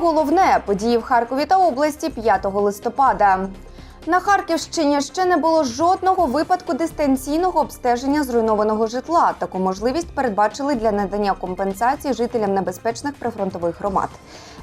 Головне події в Харкові та області 5 листопада. На Харківщині ще не було жодного випадку дистанційного обстеження зруйнованого житла. Таку можливість передбачили для надання компенсації жителям небезпечних прифронтових громад.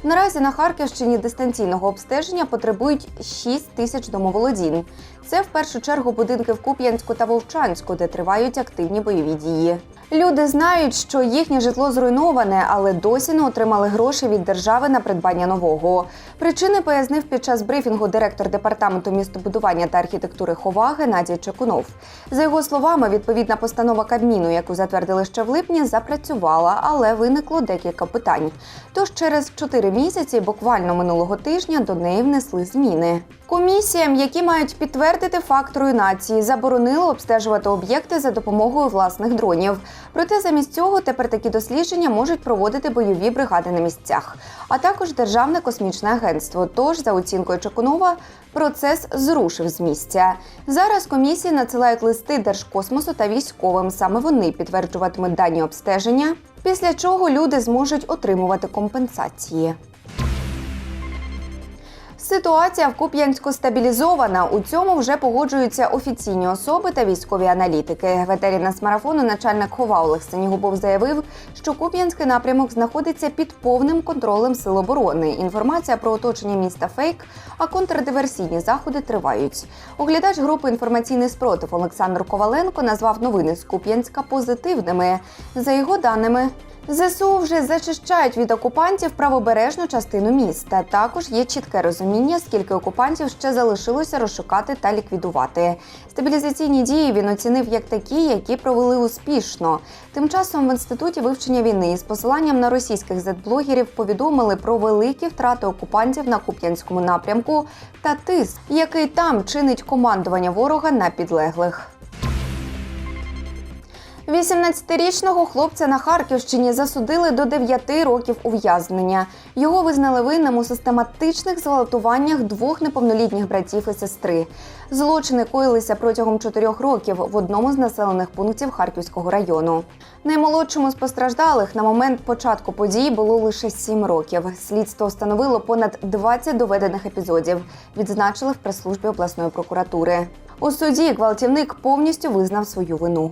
Наразі на Харківщині дистанційного обстеження потребують 6 тисяч домоволодінь. Це в першу чергу будинки в Куп'янську та Вовчанську, де тривають активні бойові дії. Люди знають, що їхнє житло зруйноване, але досі не отримали гроші від держави на придбання нового. Причини пояснив під час брифінгу директор департаменту містобудування та архітектури Хова Геннадій Чекунов. За його словами, відповідна постанова Кабміну, яку затвердили ще в липні, запрацювала, але виникло декілька питань. Тож через чотири місяці, буквально минулого тижня, до неї внесли зміни. Комісіям, які мають підтвердити факт руйнації, заборонили обстежувати об'єкти за допомогою власних дронів. Проте замість цього тепер такі дослідження можуть проводити бойові бригади на місцях, а також Державне космічне агентство. Тож, за оцінкою Чекунова, процес зрушив з місця. Зараз комісії надсилають листи Держкосмосу та військовим. Саме вони підтверджуватимуть дані обстеження, після чого люди зможуть отримувати компенсації. Ситуація в Куп'янську стабілізована. У цьому вже погоджуються офіційні особи та військові аналітики. В етері нацмарафону начальник Хова Олег Синігубов заявив, що Куп'янський напрямок знаходиться під повним контролем сил оборони. Інформація про оточення міста фейк, а контрдиверсійні заходи тривають. Оглядач групи інформаційний спротив Олександр Коваленко назвав новини з Куп'янська позитивними. За його даними. ЗСУ вже зачищають від окупантів правобережну частину міста. Також є чітке розуміння, скільки окупантів ще залишилося розшукати та ліквідувати. Стабілізаційні дії він оцінив як такі, які провели успішно. Тим часом в інституті вивчення війни з посиланням на російських зетблогерів повідомили про великі втрати окупантів на Куп'янському напрямку та тиск, який там чинить командування ворога на підлеглих. 18-річного хлопця на Харківщині засудили до 9 років ув'язнення. Його визнали винним у систематичних зґвалтуваннях двох неповнолітніх братів і сестри. Злочини коїлися протягом чотирьох років в одному з населених пунктів Харківського району. Наймолодшому з постраждалих на момент початку подій було лише 7 років. Слідство встановило понад 20 доведених епізодів. Відзначили в прес-службі обласної прокуратури. У суді гвалтівник повністю визнав свою вину.